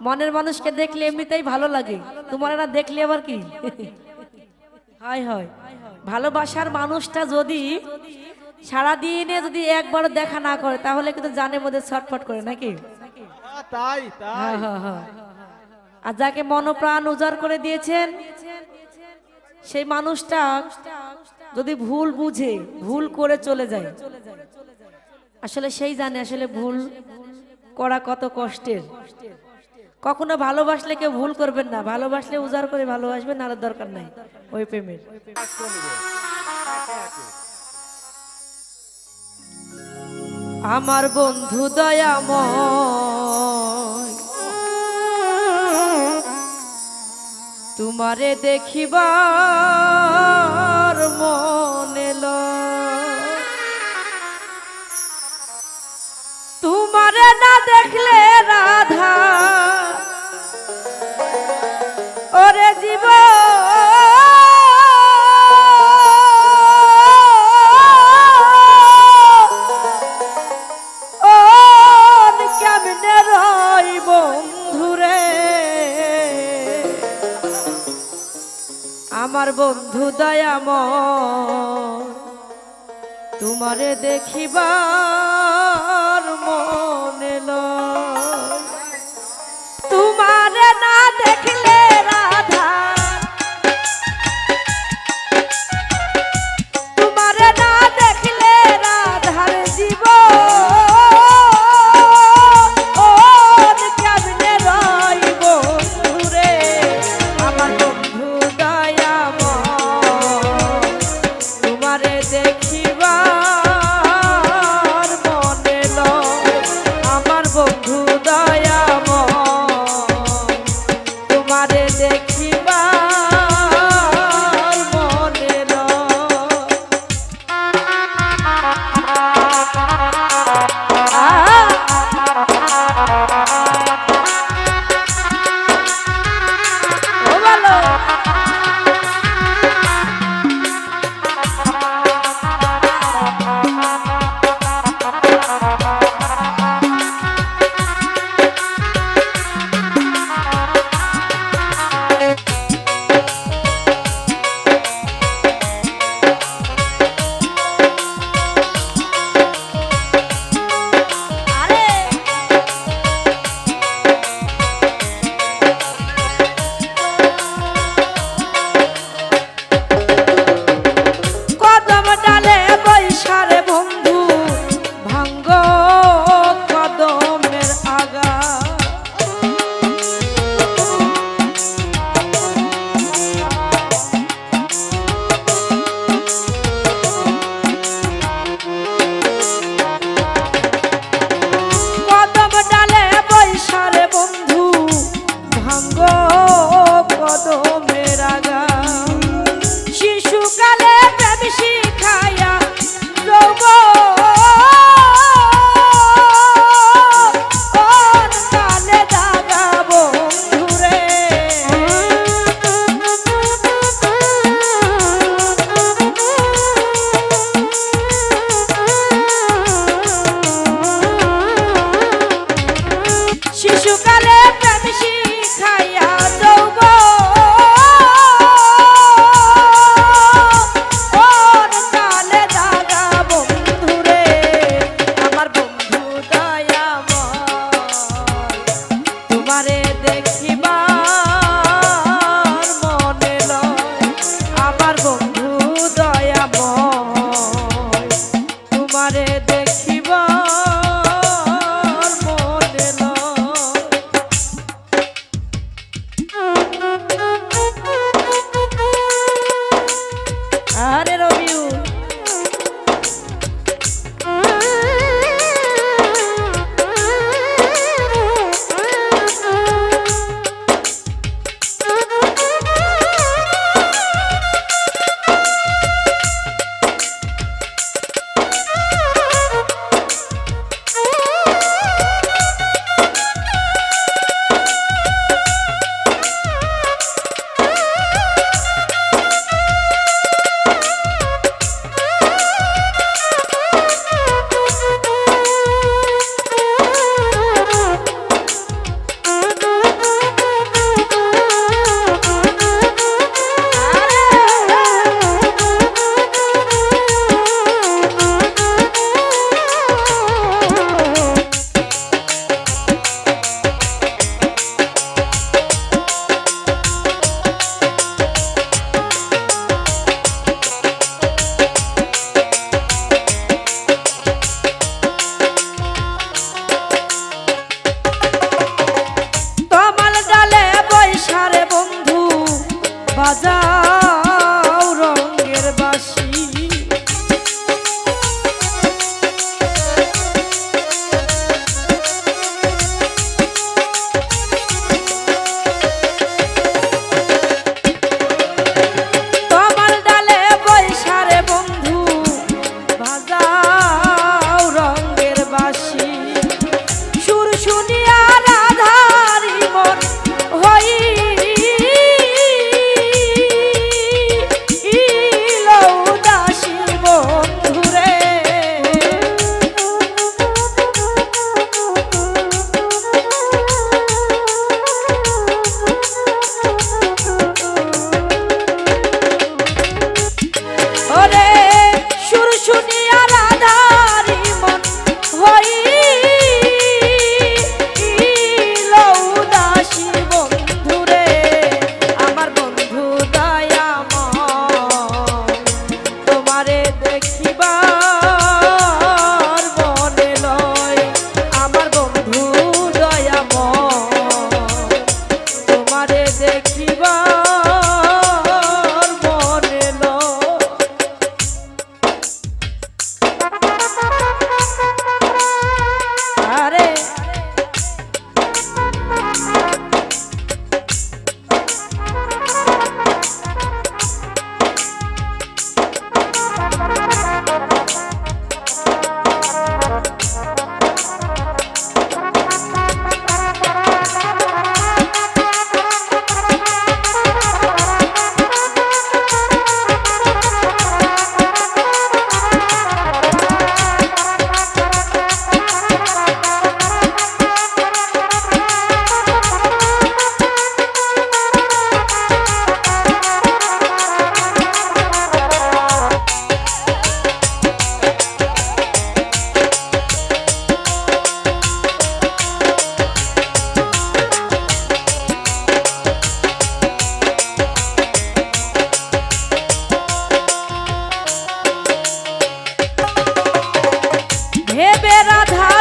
মনের মানুষকে দেখলে এমনিতেই ভালো লাগে। তোমার না দেখলে আবার কি? হয় হয়। ভালোবাসার মানুষটা যদি সারাদিনে যদি একবার দেখা না করে তাহলে কিন্তু জানের মধ্যে ছটফট করে নাকি? তাই তাই। হ্যাঁ, হ্যাঁ, হ্যাঁ। আর যাকে মনপ্রাণ উজাড় করে দিয়েছেন সেই মানুষটা যদি ভুল বুঝে ভুল করে চলে যায়। আসলে সেই জানে আসলে ভুল করা কত কষ্টের। কখনো ভালোবাসলে কেউ ভুল করবেন না, ভালোবাসলে উজাড় করে ভালোবাসবেন আর দরকার নাই, ওই প্রেমের আমার বন্ধু দয়াময়, তোমারে দেখিবার মনে। তোমারে না দেখলে আমার বন্ধু দয়াম তোমারে দেখিবার মনে। তোমারে না দেখলে হেবে রাধা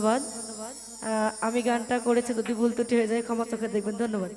ধন্যবাদ। আমি গানটা করেছি যদি ভুল ত্রুটি হয়ে যায় ক্ষমা চোখে দেখবেন। ধন্যবাদ।